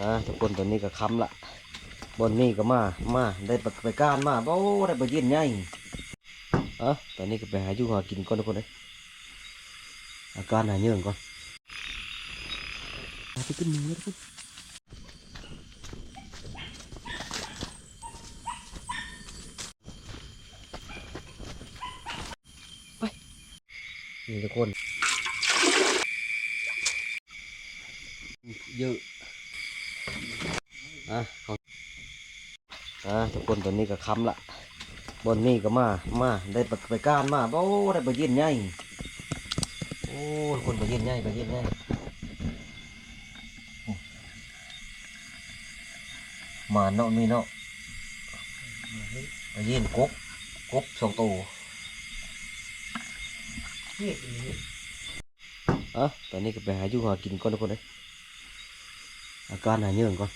อ่าทุกคนตอนนี้ก็ค้ำละบนนี้ก็มา มาได้ไปไปก้านมาโอ้ได้ไปยินใหญ่อะตอนนี้ก็ไปหาอยู่หากินก่อนทุกคนเลยอาการหาเยื่องก่อนหาไปกินหนึ่งเลยทุกคนไปนี่ทุกคนเยอะ อะเอาอะทุกคนตอนนี้ก็ค้ำละบนนี้ก็มา มาได้ไปไปก้านมาโอ้ได้ไปยินใหญ่โอ้คนไปยินใหญ่ไปยินใหญ่โอ้มาเนาะมีเนาะไปยินกบกบสองตัวอะตอนนี้ก็ไปหาอยู่หากินก่อนทุกคนเลยอาการหาเยื่องก่อน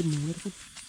มาที่ขึ้นมือเลยทุกคน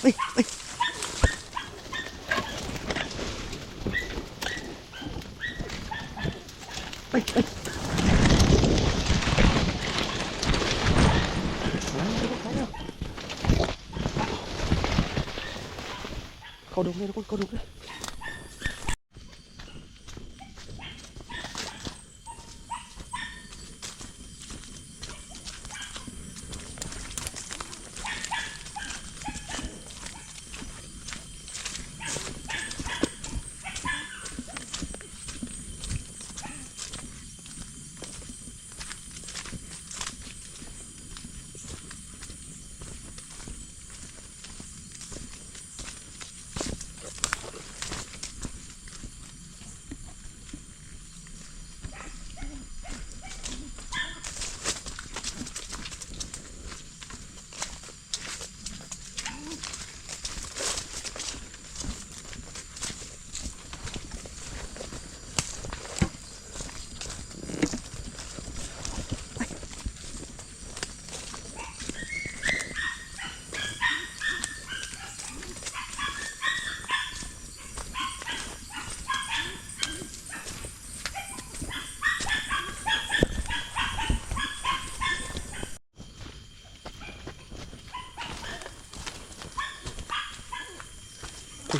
เฮ้ยเฮ้ย เฮ้ยเฮ้ยเข้า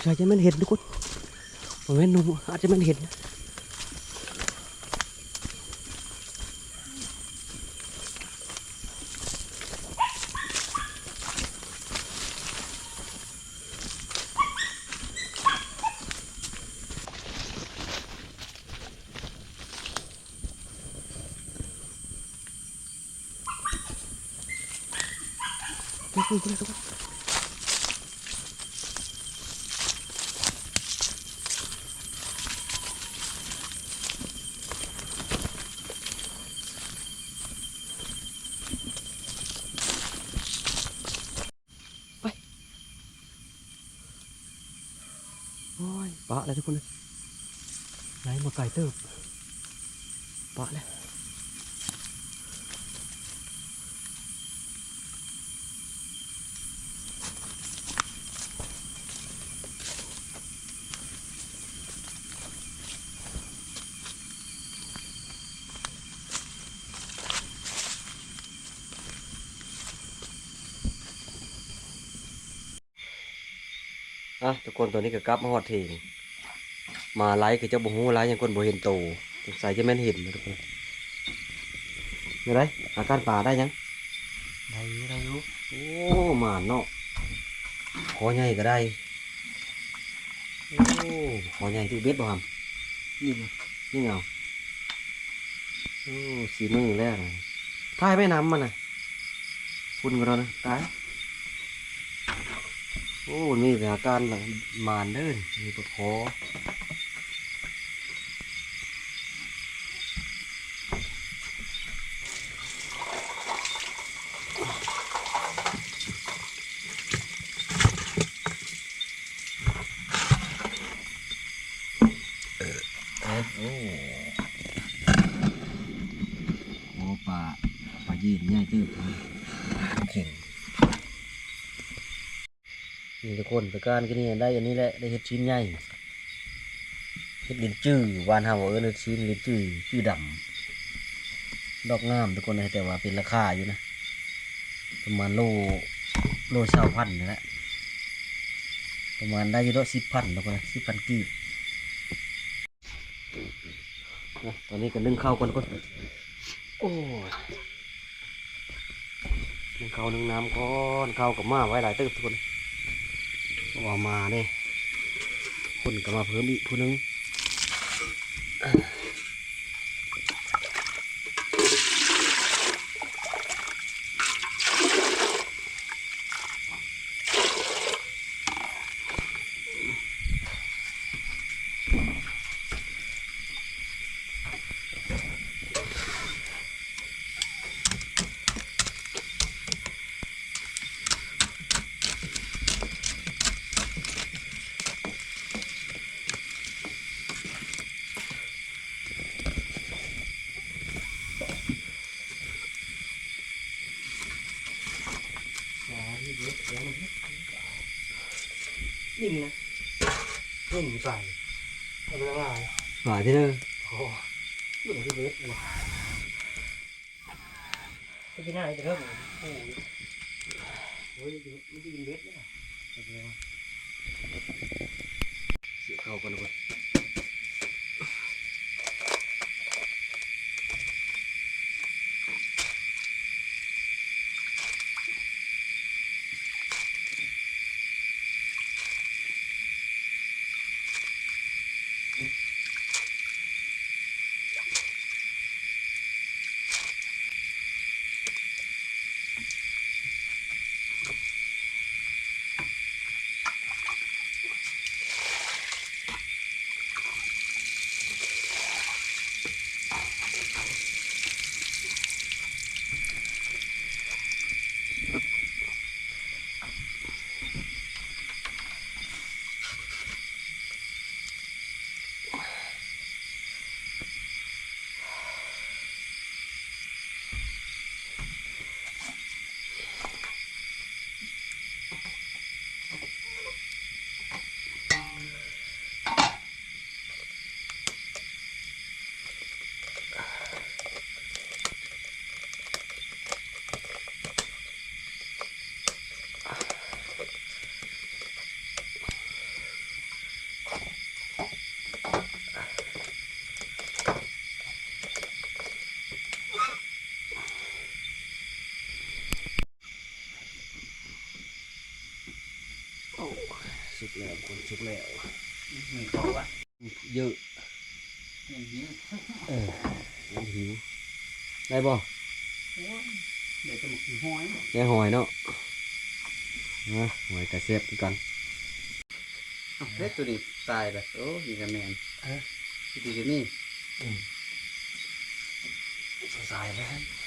ดงเลยทุกคนเข้าดงเลยสงสัยจะไม่เห็นทุกคนผมเห็นหนูอาจจะไม่เห็นนะทุกคนทุกคนาไก่เติบปะเลยอะทุกคนตัวนี้ก็กลับมาหอดที มาไลฟ์คือเจ้าบ่ฮู้ไลฟ์ยังคนบ่เห็นโตสงสัยจะแม่นเห็นนะทุกคนนี่ไรอาการป่าได้ยังได้ได้อยู่โอ้หมาเนาะขอใหญ่ก็ได้โอ้ขอใหญ่ที่เบ็ดบ่ฮัมนี่นะนี่เหงาโอ้สีมือแล้วนะถ่ายไม่น้ำมันนะคุณก็รอนะตายโอ้นี่เป็นอาการหลังมานเดินมีปวดคอ โอ้โอ้โอ้ปลาปลายี นใหญ่ตื้อเข่งนี่ทุกคนประการก็นี่ได้อันนี้แหละได้เห็ดชิ้นใหญ่เห็ดลิ้นจื้อวานเฮาเออเห็ดชิ้นลิ้นจื้อจื้อดำดอกงามทุกคนนะแต่ว่าเป็นราคาอยู่นะประมาณโลโลเช่าพันนี่แหละประมาณได้ยี่โลสิบพันทุกคนนะสิบพันกีบนะตอนนี้ก็นึ่งข้าวก่อนก่อนโอ้ นึ่งข้านึ่งน้ำก้อนเขากับมาไว้หลายตึกทุกคนออกมาเนี่ยคนก็มาเพิ่มอีกผู้หนึ่งนะ นิ่งใส่ไม่เป็นไรหวานที่เนอะโอ้ยอยู่ที่เบสเลยจะกินอะไรจะเริ่มโอ้ยโอ้ยไม่ได้กินเบสเลยนะเสียข้าวก่อนทุกคนโอ้สุก แล้วคนสุกแล้วมีเขาวะเยอะอย่างนี้เออมันหิวได้บ่เดี๋ยวจะมากินห้อยได้หอยเนาะนะหอยกระเซฟกันเล็กตัวนี้ตายแบบโอ้ยกระแมนดีกันนี่สายแล้ว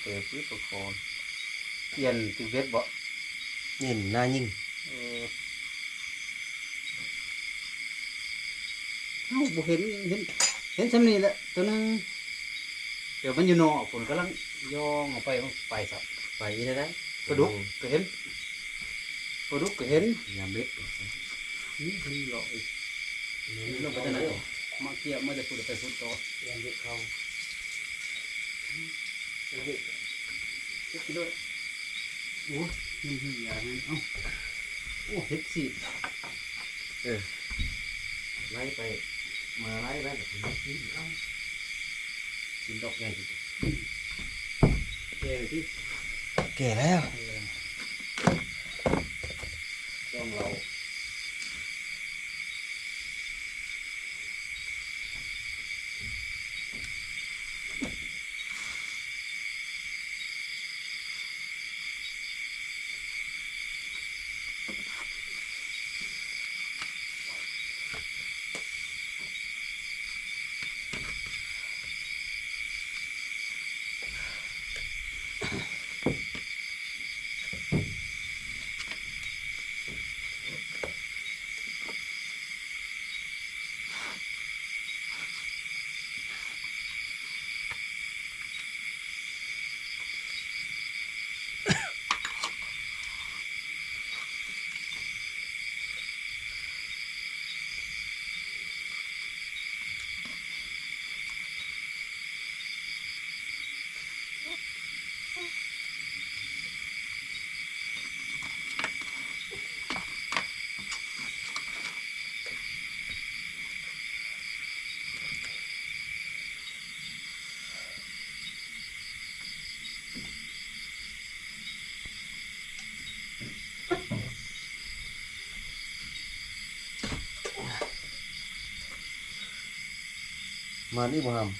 เตะพื้นประคองเปลี่ยนติเวทบ่เห็นหน้ายิ่งเออเอ้าบ่เห็นเห็นเห็นสำนีแหละตัวหนึงเดี๋ยวมันอยู่นอกฝนกำลังย่องออกไปมันไปสับไปอีกได้ได้ปลาดุกก็เห็นปลาดุกก็เห็นยามเบ็ดนี่คือหลอกลงไปทางไหนมาเกี่ยวมาจะพูดไปพูดต่อเรียน เด็กเขาเด็กกินด้วยโอ้ยนี่คืออย่างนั้นเอ้าโอ้เฮ็ดสิไล่ไปมาไล่ไล่แบบนี้กินเอ้ากินดอกใหญ่ดิแกเลยที่แก่แล้ว ต้องเรา มานี่บ่ทำ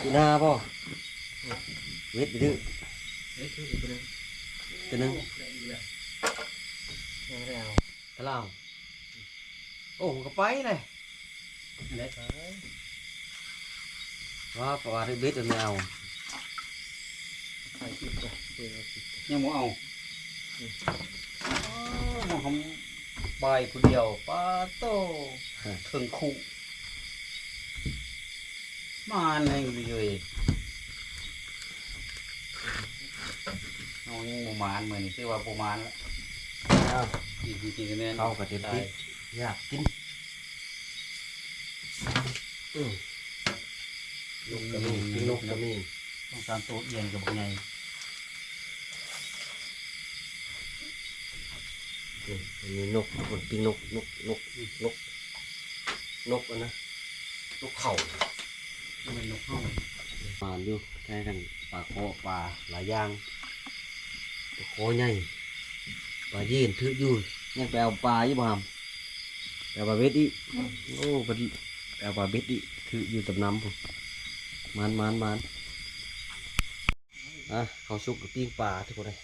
ปีหน้าป่ะเวทไปดื้อเฮ้ยคืออีกคนนึงตัวหนึงยังไม่ได้เอาตะลาวโอ้ผมก็ไปเลยอันไหนว่าประวัติเบสตัวไม่เอาถ่ายคลิปก่อนยังไม่เอามองทำใบผู้เดียวป้าโตถึงคู่ มาแรงไปเลยเอายังประมาณเหมือนนี่ชื่อว่าประมาณละเอาจริงๆกันแน่เข้ากับเต็มที่อยากกินอืมลูกก็มีกินลูกก็มีต้องการตัวเอียนกับพวกไงนี่อันนี้นกคนปิ้งนกนกนกนกนกอันนะนกเข่าที่ มันนกห้องปลาอยู่แค่กันปลาโคปลาหลายอย่างปลาโคใหญ่ปลาเยีนถืออยู่ยังไปเอาปลาอยู่บ่ามไปเอาปลาเบ็ดอีโอ้ไปไปเอาปลาเบ็ดอีกถืออยู่ตำน้ำผมมันมันมันอะเขาชุกกับปิ้งปลาทุกคนเลย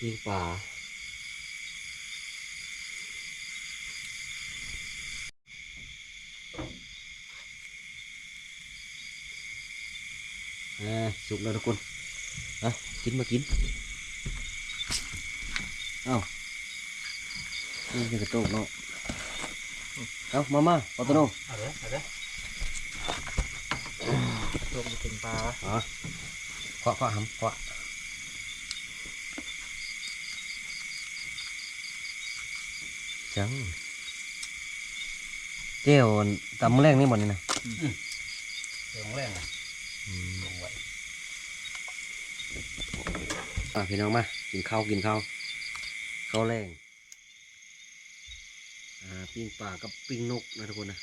ปิ้งปลา อ่าสุกแล้วทุกคนอะกินมากินเอ้านี่จะกระโตกเนาะเอ้ามามาปอตโนเอาเลยเอาเลยตัวมันถึงปลาอ๋อขวะขวะหำขวะจังเจ้าตำมื้อแรกนี่หมดเลยนะเดี๋ยวของแรงอะลงไว้ อะพี่น้องมา กินข้าวกินข้าวข้าวแรงอ่าปิ้งปลากับปิ้งนกนะทุกคนนะ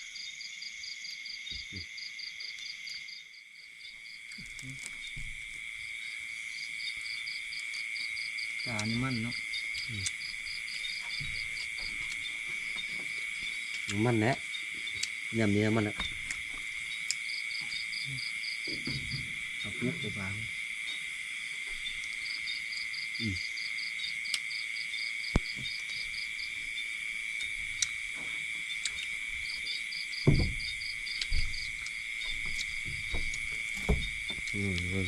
ปลานี่มันเนาะมันแหละยำเนี้ยมันแห ละเอาปุ๊บไปปลาอืมเว้ย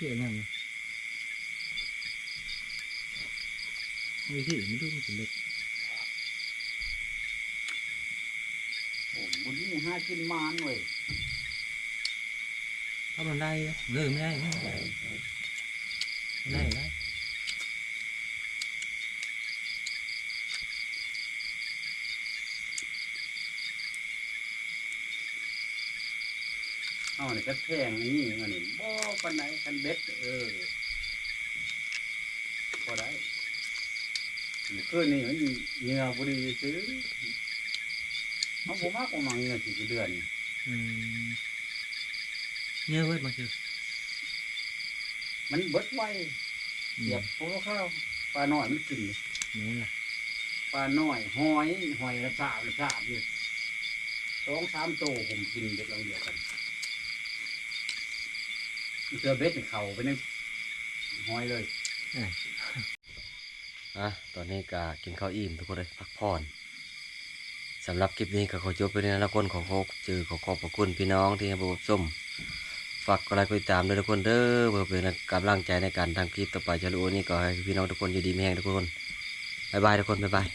นคือทึกให้เนาะไปย่างครับ Đúng rồi Uyên Ừ. Giết nền lên rau hiền hiền rau rau cơ แม่มันหลุดอะ Ồ. Anh thú là thiên tái kìa Nhớ rồi kìa Nên đến Hiện nào nhỉ Người thị mới đúng chỉ lực โอ้บุญนี่หากินมานเว้ย Có bàn đây đó Người mới đây nữa Bàn đây ở đây เอาเนี่ยก็แทงอันนี้อันนี้บ่ปานไหนคันเบ็ดเออพอได้เมื่อคืนนี่มันเหงื่อบุรีซื้อเอาผมมากกว่ามังเหงื่อสี่เดือน Ừ. Nhớ với mà chưa มันเบิดไว Ừ. เสียบโพข้าวปลาหน่อยมันกิน Nếu là ปลาหน่อย หอยหอยละสาบละสาบอยู่สองสามโตผมกินเบ็ดเราเดียวกัน เจอเบ็ดนี่เข่าไปในหอยเลยอะตอนนี้ก็กินข้าวอิ่มทุกคนเลยพักผ่อนสำหรับคลิปนี้ก็ขอจบไปในนั้นละคนขอขอบเจอขอขอบพระคุณพี่น้องที่ให้ผมส้มฝากกดไลค์กดติดตามด้วยทุกคนเด้อเพื่อเป็นกำลังใจในการทำคลิปต่อไปจะรู้นี่ก็ให้พี่น้องทุกคนอยู่ดีไม่แห้งทุกคนบ๊ายบายทุกคนบ๊ายบาย